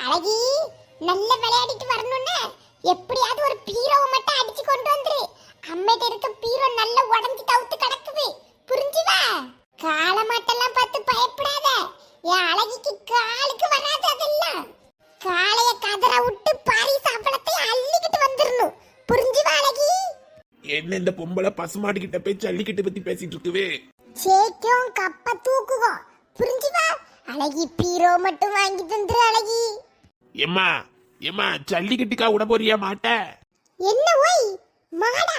அழகி நல்ல விளையாடிட்டு வரணும்னு. எப்படியாவது ஒரு பீரோவை மட்டும் அடிச்சு கொண்டு வந்துரு. அம்மையிட்ட இருக்க பீரோ நல்லா உடஞ்சி தவுத்து கிடக்குது. புரிஞ்சுவா காலமாட்டெல்லாம் பார்த்து பயப்படாத. என் அழகிக்கு காலுக்கு வராது அதெல்லாம். காளைய கதற விட்டு பாரி சாப்பிடத்தை அள்ளிக்கிட்டு வந்துடணும் புரிஞ்சுவா அழகி? என்ன இந்த பொம்பளை பசுமாடு கிட்ட போய் ஜல்லிக்கட்டு பத்தி பேசிட்டு இருக்குவே சேக்கும் கப்ப தூக்குவோம் புரிஞ்சுவா அழகி பீரோ மட்டும் வாங்கி தந்துரு அழகி. எம்மா எம்மா ஜல்லிக்கட்டுக்கா விட போறியா மாட்ட? என்ன ஓய் மாடா?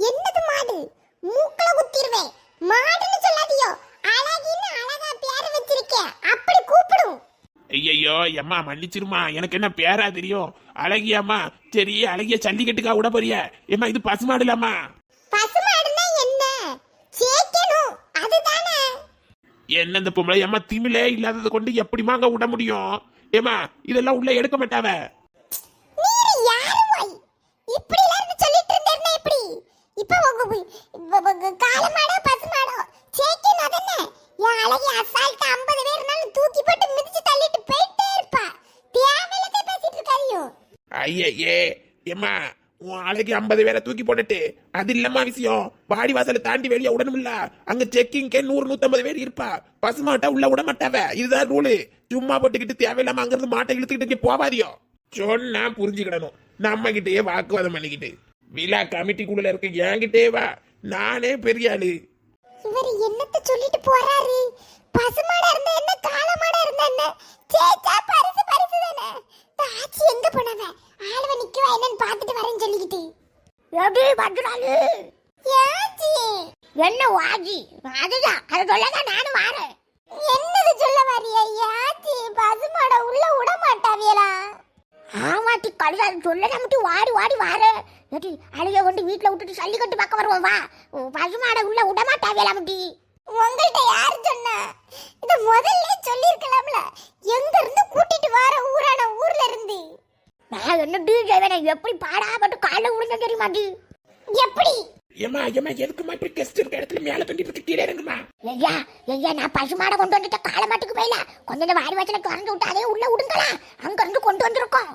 என்னது மாடு? மூக்கல குத்திடுவேன் மாடுன்னு சொல்லாதியோ? அழகின்னு அழகா பேர் வச்சிருக்கேன் அப்படி கூப்பிடும். ஐயையோ எம்மா மன்னிச்சிருமா. எனக்கு என்ன பேரா தெரியும்? அழகியாம்மா சரி அழகிய ஜல்லிக்கட்டுக்கா விட போறியா? எம்மா இது பசுமாடு இல்லாமா பசுமாடுனா என்ன? சேக்கணும். அதுதானே. என்ன இந்த பொம்பளை? எம்மா திமிலே இல்லாததை கொண்டு எப்படிமா அங்க விட முடியும்? ஏமா இதெல்லாம் உள்ள எடுக்க மாட்டாவ. இப்படி இருந்து சொல்லிட்டு இருந்தேன்னா எப்படி இப்ப உங்க காலமாடோ பசுமாடோ சேக்கணும் அதென்ன என் அழகி அசால்ட்டு ஐம்பது பேர் இருந்தாலும் தூக்கி போட்டு மிதிச்சு தள்ளிட்டு போயிட்டே இருப்பா. தேவையில்லாத பேசிட்டு இருக்காதியோ? ஐயே ஏம்மா உன் அழகி ஐம்பது பேரை தூக்கி போட்டுட்டு அது இல்லம்மா விஷயம். வாடி வாசலை தாண்டி வெளியே விடணும்ல. அங்க செக்கிங்கே நூறு நூத்தம்பது பேர் இருப்பா. பசுமாட்டா உள்ள விட மாட்டாவ. இதுதான் ரூலு சும்மா போட்டுக்கிட்டு தேவையில்லாம அங்கிருந்து மாட்டை இழுத்துக்கிட்டு போவாதியோ? சொன்னா புரிஞ்சுக்கிடணும். நம்ம கிட்டயே வாக்குவாதம் பண்ணிக்கிட்டு. விழா கமிட்டிக்குள்ள இருக்க என்கிட்டே வா. நானே பெரிய ஆளு. இவர் என்னத்த சொல்லிட்டு போறாரு? பசுமாடா இருந்தா என்ன காலமாடா இருந்தா என்ன? சேச்சா பரிசு பரிசு தானே தாச்சி எங்க போனவன்? ஆளவ நிக்கவா என்னன்னு பாத்துட்டு வரேன்னு சொல்லிக்கிட்டு. எப்படி பண்றாளு யாச்சி என்ன வாஜி? அதுதான். அது சொல்லதான் நானும் வாரேன். என்னது சொல்ல வரியா? யாச்சி பசுமாட உள்ள விட மாட்டாவியலா? ஆமாட்டி கழுதாது சொல்ல மட்டும் வாடி வாடி வார ஏட்டி அழுக கொண்டு வீட்டுல விட்டுட்டு சல்லிக்கட்டு பார்க்க வருவோம் வா. பசுமாடை உள்ள விட மாட்டாவேலா முட்டி உங்கள்ட்ட யாரு சொன்னா? இத முதல்ல சொல்லிருக்கலாம்ல எங்க இருந்து கூட்டிட்டு வர ஊரான ஊர்ல இருந்து நான் என்ன டீ செய்வேன் எப்படி பாடாப்பட்டு காலைல விழுந்த தெரியுமாட்டி எப்படி? ஏமா ஏமா எதுக்குமா இப்படி கெஸ்ட் இருக்க இடத்துல மேல தண்டிட்டு இருக்கு கீழே இறங்குமா? ஐயா ஐயா நான் பசுமாடை கொண்டு வந்துட்ட காலை மாட்டுக்கு போயில. கொஞ்சம் வாரி வச்சல திறந்து விட்டு அதே உள்ள விடுங்களா அங்க இருந்து கொண்டு வந்திருக்கோம்.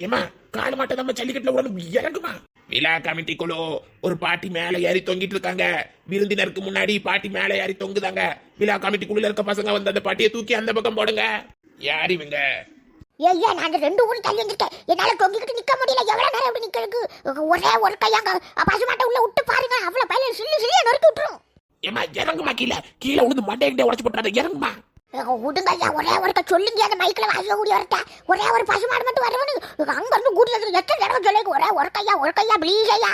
ஏமா கால மாட்டை நம்ம ஜல்லிக்கட்டுல உடனே இறங்குமா? விழா கமிட்டி குழு ஒரு பாட்டி மேல ஏறி தொங்கிட்டு இருக்காங்க. விருந்தினருக்கு முன்னாடி பாட்டி மேல ஏறி தொங்குதாங்க. விழா கமிட்டி குழுல இருக்க பசங்க வந்து அந்த பாட்டியை தூக்கி அந்த பக்கம் போடுங்க. யார் இவங்க? ஐயா நான் அந்த ரெண்டு ஊரும் தள்ளி வந்துட்டேன் என்னால தொங்கிக்கிட்டு நிக்க முடியல. எவ்வளவு நேரம் எப்படி நிக்கிறதுக்கு? ஒரே ஒரு கையாங்க பசுமாட்டை உள்ள விட்டு பாருங்க. அவ்வளவு பயில சில்லு சில்லியா நொறுக்கி விட்டுரும். ஏமா இறங்குமா கீழே? கீழே விழுந்து மண்டையை உடச்சு போட்டுறாத இறங்குமா? விடுங்க ஐயா ஒரே ஒருக்க சொல்லுங்க அந்த மைக்கில் வாசல கூடி வரட்ட ஒரே ஒரு பசுமாடு மட்டும் வரவனு அங்க இருந்து கூடி வந்து எத்தனை தடவை சொல்லிக்கு ஒரே ஒரு கையா ஒரு கையா ப்ளீஸ் ஐயா.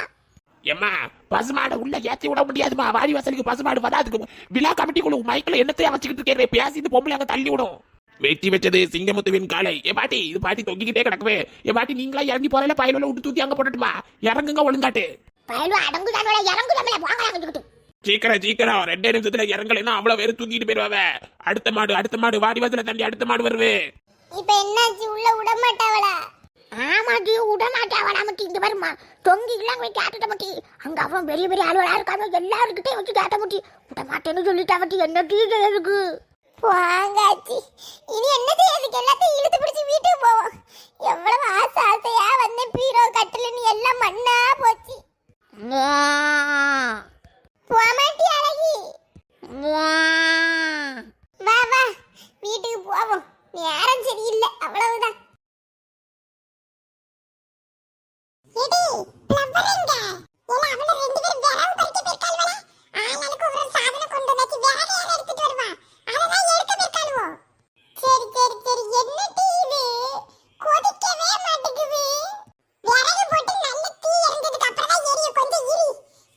ஏமா பசுமாடை உள்ள ஏத்தி விட முடியாதுமா வாடி வாசலுக்கு பசுமாடு வராதுக்கு. விழா கமிட்டி குழு மைக்கில் என்னத்தையா வச்சுக்கிட்டு இருக்கேன் பேசி இந்த பொம்பளை அங்க தள்ளி விடும். வெட்டி வச்சது சிங்கமுத்துவின் காலை. ஏ பாட்டி இது பாட்டி தொங்கிக்கிட்டே கிடக்குவே ஏ பாட்டி நீங்களா இறங்கி போறல பயலுல விட்டு தூக்கி அங்க போட்டுட்டுமா இறங்குங்க ஒழுங்காட்டு. பயல்வா அடங்கு தான் இறங்கு அங்கிட்டு சீக்கிரம் சீக்கிரம். ரெண்டே நிமிஷத்துல இறங்கலைன்னா அவ்வளவு பேர் தூக்கிட்டு போயிருவாவ அடுத்த மாடு அடுத்த மாடு வாடி வாசல தண்டி அடுத்த மாடு வருவே இப்ப என்னாச்சு? உள்ள விட மாட்டாவளா? ஆமாட்டி விட மாட்டா வராமட்டி இங்க வருமா தொங்கிக்கலாம் போய் கேட்டுட்ட மாட்டி. அங்க அப்புறம் பெரிய பெரிய ஆளுவலா இருக்காங்க எல்லாருக்கிட்டே வச்சு கேட்ட மாட்டி. விட மாட்டேன்னு சொல்லிட்டா மாட்டி. என்ன டீ இருக்கு வாங்காச்சி. இனி என்ன செய்யறதுக்கு எல்லாத்தையும் இழுத்து பிடிச்சி வீட்டுக்கு போவோம் எவ்வளவு ஆசை ஆசையா வந்து பீரோ கட்டலன்னு எல்லாம் மண்ணா போச்சு போமாட்டி அழகி வா வா வீட்டுக்கு போவோம் நேரம் சரியில்லை அவ்வளவுதான் எடி பிளவர் எங்க ஏல அவள ரெண்டு பேரும் விரவு பறிக்க போயிருக்காளுவல ஆளுக்கு ஒரு சாதனை கொண்டு வந்தாச்சு வேற யாரை எடுத்துட்டு வருவா அததான் எடுக்க போயிருக்காளுவோ சரி சரி சரி என்ன டீ இது கொதிக்கவே மாட்டேங்குது விறகு போட்டு நல்ல தீ எரிஞ்சதுக்கு அப்புறம் தான் எரிய கொஞ்சம் இரி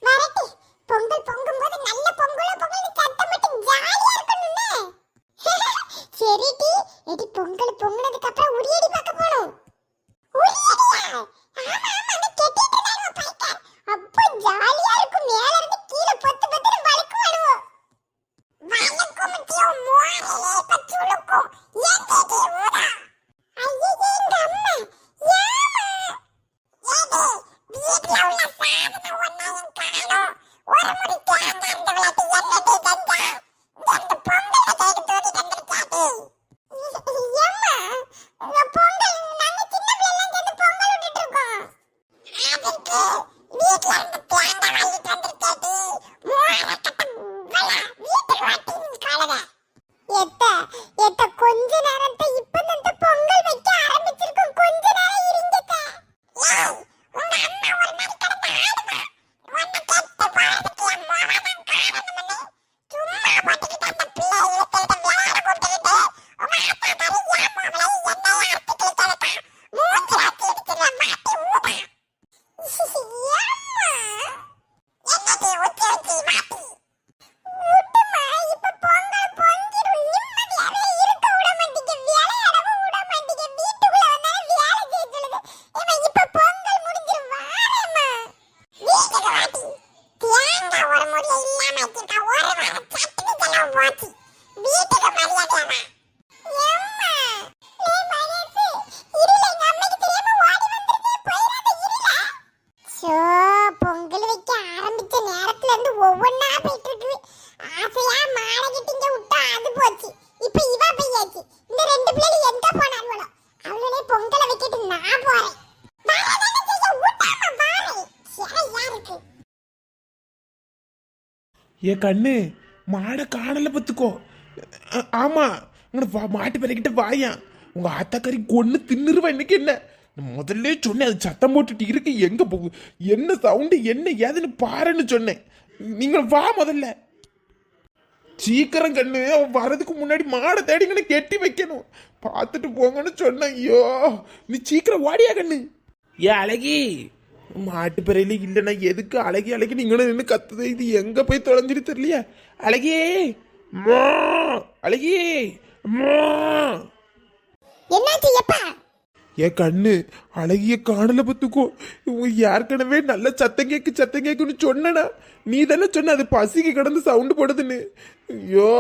வரட்டு பொங்கல் பொங்கும்போது நல்ல பொங்கலோ பொங்கல் சத்தம் மட்டும் ஜாலியா இருக்கணும்னு சரி டி எடி பொங்கல் பொங்குனதுக்கு அப்புறம் உரியடி பார்க்க போறோம் உரியடியா ஆமா ஆமா அந்த கெட்டிட்டு இருந்தாரு பைக்கர் அப்போ ஜாலியா இருக்கும் மேல இருந்து கீழே பொத்து பொத்துன்னு வழுக்கு வருவோம் வழுக்கும் முக்கிய மோரலே பச்சுளுக்கும் எங்கடி ஊரா ஐயே எங்க அம்மா யாமா ஏடி வீட்ல உள்ள சாதனம் ஒன்னையும் காணோம் ஒரு ஏ கண்ணு மாடை காணல பத்துக்கோ ஆமா உங்களை வா மாட்டு பிறகிட்ட வாயா. உங்க ஆத்தாக்கறி கொன்று தின்னுருவா இன்னைக்கு என்ன? முதல்ல சொன்னேன் அது சத்தம் போட்டுட்டு இருக்கு எங்க போகு? என்ன சவுண்டு என்ன ஏதுன்னு பாருன்னு சொன்னேன். நீங்கள் வா முதல்ல. சீக்கிரம் கண்ணு அவன் வரதுக்கு முன்னாடி மாடை தேடிங்கன்னு கெட்டி வைக்கணும். பார்த்துட்டு போங்கன்னு சொன்னேன் ஐயோ நீ சீக்கிரம் ஓடியா கண்ணு. ஏ அழகி மாட்டு பிறையில இல்லைன்னா எதுக்கு? அழகி அழகி நீங்களும் நின்று கத்துது. இது எங்க போய் தொலைஞ்சிட்டு தெரியலையா? அழகி அம்மா, அழகி அம்மா. என்னாச்சு எப்பா? ஏ கண்ணு அழகிய காணல பத்துக்கோ. ஏற்கனவே நல்ல சத்தம் கேக்கு சத்தம் கேக்குன்னு சொன்னனா? நீ தானே சொன்ன அது பசிக்கு கிடந்து சவுண்டு போடுதுன்னு. ஐயோ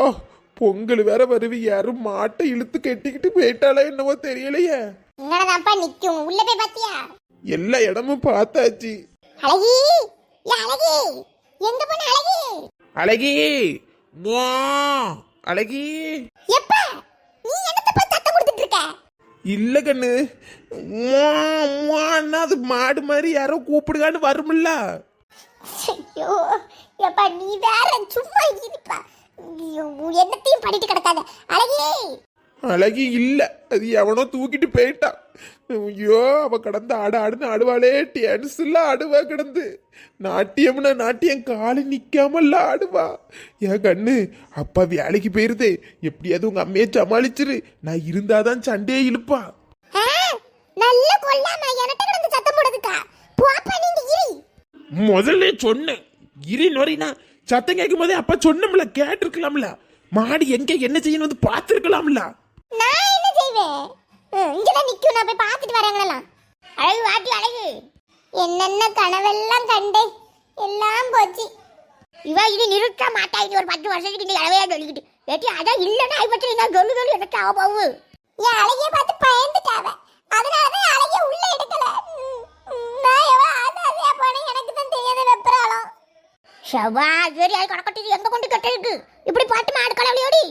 பொங்கல் வேற வருவி யாரும் மாட்டை இழுத்து கட்டிக்கிட்டு போயிட்டாளா என்னவோ தெரியலையே. இங்கனதான்ப்பா நிக்கும். உள்ள போய் பாத்தியா? எல்லா இடமும் பார்த்தாச்சு. அழகி! அழகி! எங்க போன அழகி? அழகி. அழகி! எப்பா? நீ என்னத்த போய் சத்தம் கொடுத்துட்டு இருக்க இல்ல கண்ணு. அது மாடு மாதிரி யாரோ கூப்பிடுகான்னு வரும்ல ஐயோ எப்பா நீ வேற சும்மா இருப்பா என்னத்தையும் பண்ணிட்டு கிடக்காத. அழகி! அழகி இல்ல. அது எவனோ தூக்கிட்டு போயிட்டான் ஐயோ அவ கடந்து ஆடு ஆடுன்னு ஆடுவாளே. டான்ஸ்ல ஆடுவா கிடந்து. நாட்டியம்னா நாட்டியம் காலு நிக்காமல்ல ஆடுவா. என் கண்ணு அப்பா வேலைக்கு போயிருதே. எப்படியாவது உங்க அம்மையை சமாளிச்சிரு. நான் இருந்தாதான் சண்டையே இழுப்பா. நல்ல கொல்லாம என்கிட்ட கிடந்து சத்தம் போடுதுக்கா போப்பா நீங்க இரு. முதல்ல சொன்னேன். இரு நொறினா சத்தம் கேட்கும் போதே அப்பா சொன்னோம்ல கேட்டிருக்கலாம்ல. மாடு எங்க என்ன செய்யணும் வந்து பார்த்துருக்கலாம்ல. நான் என்ன செய்வேன்? இங்க தான் நிக்கும். நான் போய் பார்த்துட்டு வரேங்களெல்லாம். அழகு வாட்டி அழகு. என்னென்ன கனவெல்லாம் கண்டேன்? எல்லாம் போச்சு. இவ இது நிறுத்த மாட்டா. இது ஒரு பத்து வருஷத்துக்கு நீ அளவையா சொல்லிக்கிட்டு. வெட்டி அதான் இல்லைன்னா பற்றி நான் சொல்லு சொல்லி எனக்கு ஆக போகு என் அழகிய பார்த்து பயந்துட்டாவ. அதனாலதான் அழகிய உள்ள எடுக்கல. நான் எவ்வளவு ஆசாசியா போனேன் எனக்கு தான் தெரியாத வெப்பராளம். ஷவா சரி அது கணக்கட்டி எங்க கொண்டு கட்டிருக்கு? இப்படி பாட்டு மாடு கலவலியோடி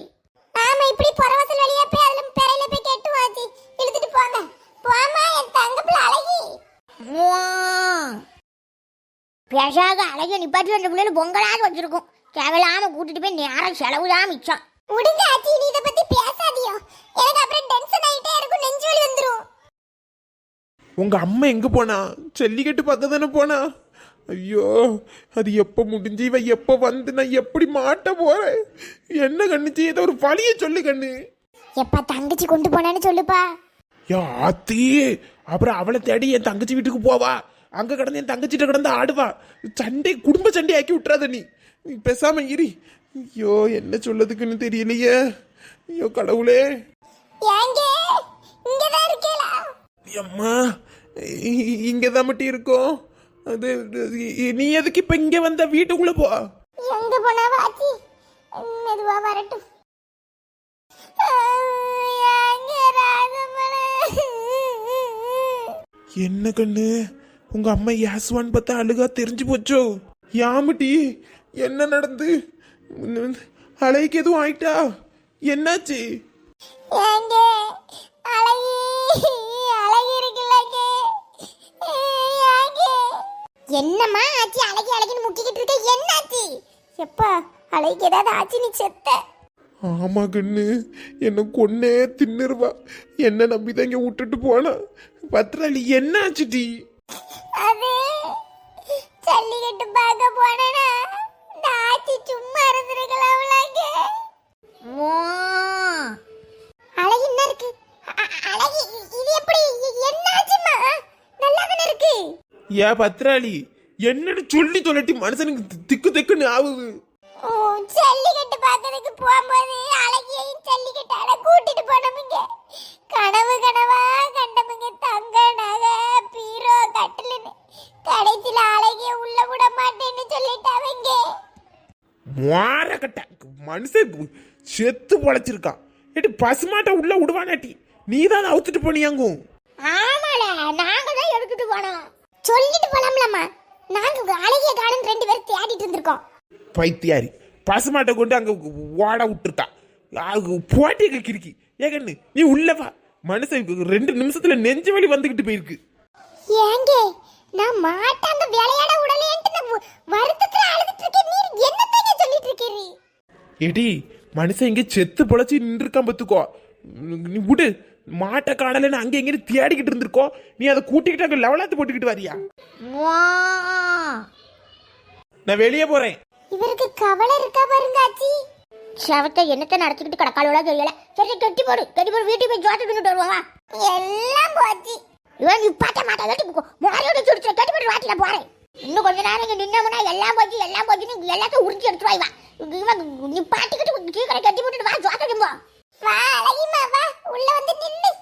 ஆமா இப்படி பரவசல் வழியா போய் அதுல பெறையில போய் கெட்டு வாச்சி இழுத்துட்டு போங்க போமா என் தங்க பிள்ளை அழகி பேசாக அழகிய நிப்பாட்டி வந்த பிள்ளைல பொங்கலாவது வச்சிருக்கும் தேவையில்லாம கூட்டிட்டு போய் நேரம் செலவு தான் மிச்சம். விடுங்க ஆச்சி நீ இதை பத்தி பேசாதியோ. எனக்கு அப்புறம் டென்ஷன் ஆயிட்டே இருக்கும் நெஞ்சு வலி வந்துரும். உங்க அம்மா எங்க போனா? ஜல்லிக்கட்டு பக்கம் தானே போனா? ஐயோ அது எப்போ முடிஞ்சு இவ எப்போ வந்து நான் எப்படி மாட்ட போறேன்? என்ன கண்ணுச்சு ஏதோ ஒரு வழிய சொல்லு கண்ணு. எப்பா தங்கச்சி கொண்டு போனான்னு சொல்லுப்பா. யா ஆத்தி அப்புறம் அவளை தேடி என் தங்கச்சி வீட்டுக்கு போவா. அங்க கிடந்து என் தங்கச்சிட்ட கிடந்து ஆடுவா. சண்டை குடும்ப சண்டை ஆக்கி விட்டுறாத நீ. நீ பேசாம இரு. ஐயோ என்ன சொல்லதுக்குன்னு தெரியலையே. ஐயோ கடவுளே. அம்மா இ- இங்கதான் மட்டும் இருக்கோம். அது அது- நீ எதுக்கு இப்ப இங்க வந்த? வீட்டுக்குள்ள போ. எங்க போனா வாச்சி மெதுவா வரட்டும் ஏங்க ராகமல என்ன கண்ணு? உங்க அம்மா யாசுவான்னு பார்த்தா அழுகா தெரிஞ்சு போச்சோ? யாமுட்டி என்ன நடந்து? அலைக்கு எதுவும் ஆயிட்டா? என்னாச்சு? என்னம்மா ஆச்சு? அழகி அழகின்னு முக்கிக்கிட்டு இருக்க என்னாச்சு? எப்பா அழகிக்கு ஏதாவது ஆச்சு நீ செத்த. ஆமா கண்ணு. என்ன கொன்னே தின்னுருவா. என்ன நம்பி தான் இங்க விட்டுட்டு போனா. பத்திராளி என்னாச்சு டி? அது ஜல்லிக்கட்டு பார்க்க போனேனா. இந்த ஆச்சி சும்மா இருந்திருக்கலாம்லாங்க அழகி என்ன இருக்கு? அழகி இது எப்படி? இ- என்னாச்சுமா நல்லா தானே இருக்கு? ஏ பத்திராளி என்னன்னு சொல்லி சொல்லட்டி மனுஷனுக்கு திக்கு திக்குன்னு ஆகுது ஜல்லிக்கட்டு பார்க்கறதுக்கு போகும்போது அழகியையும் ஜல்லிக்கட்டால கூட்டிட்டு போனவங்க கனவு கனவா கண்டவங்க தங்க நகை பீரோ கட்டிலுன்னு கடைசியில அழகிய உள்ள விட மாட்டேன்னு சொல்லிட்டாவங்க மாறக்கட்ட மனுஷன் செத்து பொழைச்சிருக்கான். ஏட்டி பசுமாட்டை உள்ள விடுவானாட்டி நீ தான் அவுத்துட்டு போனியாங்கும் ஆமால நாங்க தான் எடுத்துட்டு போனோம். சொல்லிட்டு போலாம்லம்மா. நாங்க அழகிய காணும் ரெண்டு பேரும் தேடிட்டு இருந்திருக்கோம். பைத்தியாரி. பசுமாட்டை கொண்டு அங்க ஓட விட்டுருக்கா. போட்டிய கிறுக்கி. ஏகண்ணு நீ உள்ள வா. மனுஷன் ரெண்டு நிமிஷத்துல நெஞ்சு வலி வந்துகிட்டு போயிருக்கு. ஏங்க நான் மாட்டாங்க விளையாட விடலேன்ட்டு நான் வருத்தத்துல அழுதுட்டு இருக்கேன். நீ என்னத்தைங்க சொல்லிட்டு இருக்கீரி எடி மனுஷன் இங்க செத்து பொழைச்சி நின்றுருக்கான் பத்துக்கோ. நீ விடு. மாட்டை காணலன்னு அங்க எங்க தேடிக்கிட்டு இருந்திருக்கோ. நீ அதை கூட்டிக்கிட்டு அங்க லெவலாத்து போட்டுக்கிட்டு வரியா. நான் வெளியே போறேன். இவருக்கு கவலை இருக்கா பாருங்க ஆச்சி சவத்தை என்னத்தை நடத்திக்கிட்டு கிடக்காளோட தெரியல. சரி கட்டி போடு. கட்டி போடு வீட்டுக்கு போய் ஜோத்து தின்னுட்டு வருவாங்க. எல்லாம் போச்சு இவன் நீ பாட்ட மாட்டா கட்டி மோரையோட சுடிச்சு கட்டி போட்டு வாட்டில போறேன் இன்னும் கொஞ்ச நேரம் இங்க நின்னமுனா எல்லாம் போச்சு எல்லாம் போச்சுன்னு எல்லாத்தையும் உறிஞ்சி எடுத்து வாய்வா இவன் நீ பாட்டிக்கிட்டு சீக்கிரம் கட்டி போட்டுட்டு வா ஜோத்த திம்போ. வா அழகிமா வா. உள்ள வந்து நில்லு.